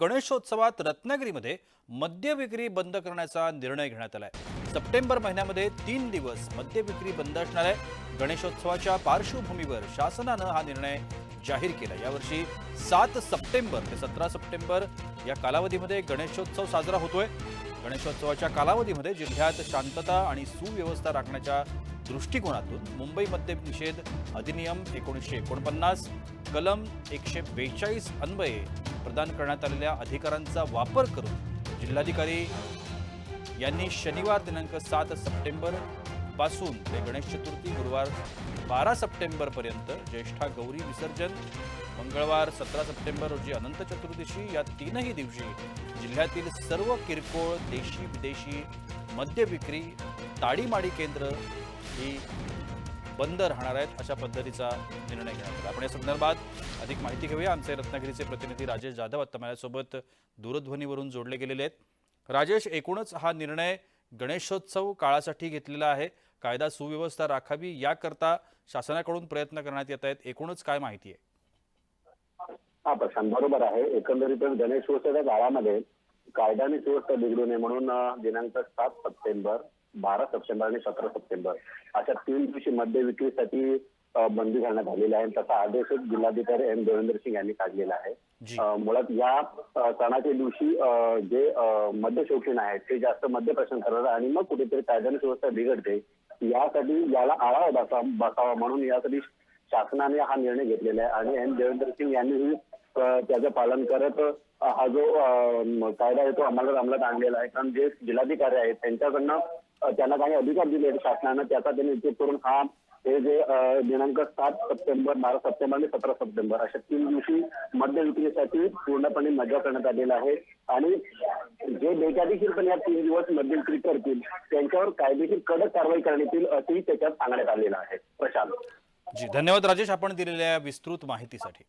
गणेशोत्सवात रत्नागिरीमध्ये मद्य विक्री बंद करण्याचा निर्णय घेण्यात आलाय. सप्टेंबर महिन्यामध्ये तीन दिवस मद्य विक्री बंद असणार आहे. गणेशोत्सवाच्या पार्श्वभूमीवर शासनानं हा निर्णय जाहीर केला. यावर्षी सात सप्टेंबर ते सतरा सप्टेंबर या कालावधीमध्ये गणेशोत्सव साजरा होतोय. गणेशोत्सवाच्या कालावधीमध्ये जिल्ह्यात शांतता आणि सुव्यवस्था राखण्याच्या दृष्टिकोनातून मुंबई मद्य निषेध अधिनियम एकोणीसशे एकोणपन्नास कलम एकशे बेचाळीस अन्वये प्रदान करण्यात आलेल्या अधिकारांचा वापर करून जिल्हाधिकारी यांनी शनिवार दिनांक सात सप्टेंबरपासून ते गणेश चतुर्थी गुरुवार बारा सप्टेंबर पर्यंत ज्येष्ठा गौरी विसर्जन मंगळवार सतरा सप्टेंबर रोजी अनंत चतुर्दशी या तीनही दिवशी जिल्ह्यातील सर्व किरकोळ देशी विदेशी मद्य विक्री ताडीमाडी केंद्र ही बंद राहणार आहेत अशा पद्धतीचा निर्णय घेण्यात आला. आपण या संदर्भात अधिक माहिती घेऊया. आमचे रत्नागिरीचे प्रतिनिधी राजेश जाधव आता माझ्यासोबत दूरध्वनीवरून जोडले गेलेले आहेत. राजेश एकूणच हा निर्णय गणेशोत्सव काळासाठी घेतलेला आहे. कायदा सुव्यवस्था राखावी याकरता शासनाकडून प्रयत्न करण्यात येत आहेत. एकूणच काय माहिती आहे? हा प्रशांत बरोबर आहे. एकंदरीतच गणेशोत्सवाच्या काळामध्ये कायदा आणि सुव्यवस्था बिघडू नये म्हणून दिनांक सात सप्टेंबर बारा सप्टेंबर आणि सतरा सप्टेंबर अशा तीन दिवशी मद्य विक्रीसाठी बंदी घालण्यात आलेली आहे. तसा आदेश जिल्हाधिकारी एम. देवेंद्र सिंग यांनी काढलेला आहे. मुळात या सणाच्या दिवशी जे मद्य शौकीन आहेत ते जास्त मद्य प्रश्न करतात आणि मग कुठेतरी कायदा आणि सुव्यवस्था बिघडते. यासाठी याला आळा बसा बसावा म्हणून यासाठी शासनाने हा निर्णय घेतलेला आहे. आणि एम. देवेंद्र सिंग यांनीही अं, त्याचं पालन करत हा जो कायदा आहे तो अंमलात अंमलात आणलेला आहे. कारण जे जिल्हाधिकारी आहेत त्यांच्याकडनं त्यांना काही अधिकार दिले आहेत शासनानं. त्याचा त्यांनी उपयोग करून हा हे जे दिनांक सात सप्टेंबर बारा सप्टेंबर आणि सतरा सप्टेंबर अशा तीन दिवशी मद्य विक्रीसाठी पूर्णपणे मजा करण्यात आलेला आहे. आणि जे बेकायदेशीरपणे या तीन दिवस मद्य विक्री करतील त्यांच्यावर कायदेशीर कडक कारवाई करण्यात येईल असंही त्याच्यात सांगण्यात आलेलं आहे. प्रशांत. जी धन्यवाद राजेश आपण दिलेल्या विस्तृत माहितीसाठी.